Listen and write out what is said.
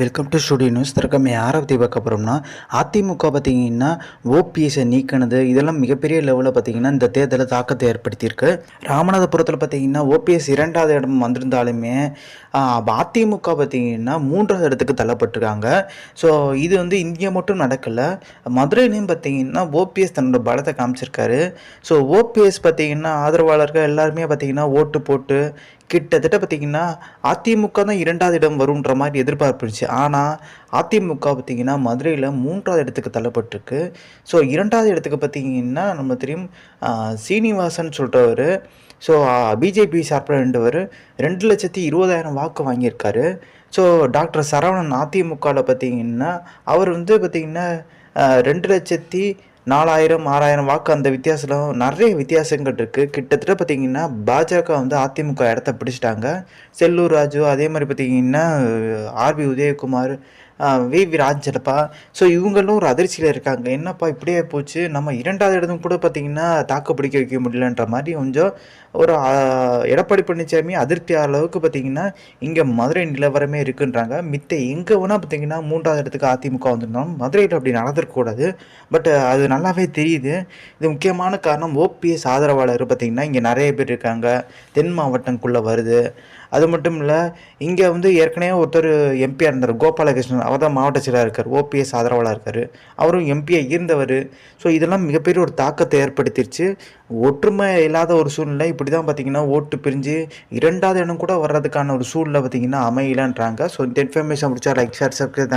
Welcome to studio news திறக்கம் யாரை பற்றி பார்க்க போகிறோம்னா அதிமுக பார்த்தீங்கன்னா ஓபிஎஸை நீக்கினது. இதெல்லாம் மிகப்பெரிய லெவலில் பார்த்தீங்கன்னா இந்த தேர்தலில் தாக்கத்தை ஏற்படுத்தியிருக்கு. ராமநாதபுரத்தில் பார்த்திங்கன்னா ஓபிஎஸ் இரண்டாவது இடம் வந்திருந்தாலுமே அதிமுக பார்த்திங்கன்னா மூன்றாவது இடத்துக்கு தள்ளப்பட்டிருக்காங்க. ஸோ இது வந்து இந்தியா மட்டும் நடக்கலை. மதுரையிலையும் பார்த்தீங்கன்னா ஓபிஎஸ் தன்னோட பலத்தை காமிச்சிருக்காரு. ஸோ ஓபிஎஸ் பார்த்தீங்கன்னா ஆதரவாளர்கள் எல்லாருமே பார்த்தீங்கன்னா ஓட்டு போட்டு கிட்டத்தட்ட பார்த்தீங்கன்னா அதிமுக தான் இரண்டாவது இடம் வரும்ன்ற மாதிரி எதிர்பார்ப்பு இருந்துச்சு. ஆனால் அதிமுக பார்த்தீங்கன்னா மதுரையில் மூன்றாவது இடத்துக்கு தள்ளப்பட்டிருக்கு. ஸோ இரண்டாவது இடத்துக்கு பார்த்தீங்கன்னா நம்ம தெரியும் சீனிவாசன் சொல்கிறவர் ஸோ பிஜேபி சார்பில் ரெண்டுவர் ரெண்டு லட்சத்தி இருபதாயிரம் வாக்கு வாங்கியிருக்காரு. ஸோ டாக்டர் சரவணன் அதிமுகவில் பார்த்தீங்கன்னா அவர் வந்து பார்த்திங்கன்னா ரெண்டு லட்சத்தி நாலாயிரம் ஆறாயிரம் வாக்கு அந்த வித்தியாசம் நிறைய வித்தியாசங்கள் இருக்குது கிட்டத்தட்ட பார்த்தீங்கன்னா பாஜக வந்து அதிமுக இடத்த பிடிச்சிட்டாங்க. செல்லூர் ராஜு அதே மாதிரி பார்த்தீங்கன்னா R P Udhayakumar V. V. Rajappa so இவங்களும் ஒரு அதிர்ச்சியில் இருக்காங்க. என்னப்பா இப்படியே போச்சு? நம்ம இரண்டாவது இடத்தும் கூட பார்த்தீங்கன்னா தாக்கு பிடிக்க வைக்க முடியலன்ற மாதிரி கொஞ்சம் ஒரு எடப்பாடி பழனிசாமி அதிருப்தி அளவுக்கு பார்த்தீங்கன்னா இங்கே மதுரை நிலவரமே இருக்குன்றாங்க. மித்த எங்கே வேணால் பார்த்தீங்கன்னா மூன்றாவது இடத்துக்கு அதிமுக வந்திருந்தாலும் மதுரையில் அப்படி நடந்துருக்கக்கூடாது. பட் அது நல்லாவே தெரியுது. இது முக்கியமான காரணம் ஓபிஎஸ் ஆதரவாளர் பார்த்தீங்கன்னா இங்கே நிறைய பேர் இருக்காங்க. தென் மாவட்டங்குள்ளே வருது. அது மட்டும் இல்லை இங்கே வந்து ஏற்கனவே ஒருத்தர் எம்பியாக இருந்தார் கோபாலகிருஷ்ணன் அவர் தான் மாவட்ட செயலாளர் இருக்கார் ஓபிஎஸ் ஆதரவாளர் இருக்கார். அவரும் எம்பியாக இருந்தவர். ஸோ இதெல்லாம் மிகப்பெரிய ஒரு தாக்கத்தை ஏற்படுத்திடுச்சு ஒற்றுமை இல்லாத ஒரு சூழ்நிலை. இப்படி தான் பார்த்தீங்கன்னா ஓட்டு பிரிஞ்சு இரண்டாவது இடம் கூட வர்றதுக்கான ஒரு சூழ்நிலை பார்த்தீங்கன்னா அமையலான்றாங்க. ஸோ இந்த இன்ஃபர்மேஷன் முடிச்சா லைக் ஷேர் சப்ஸ்கிரைப்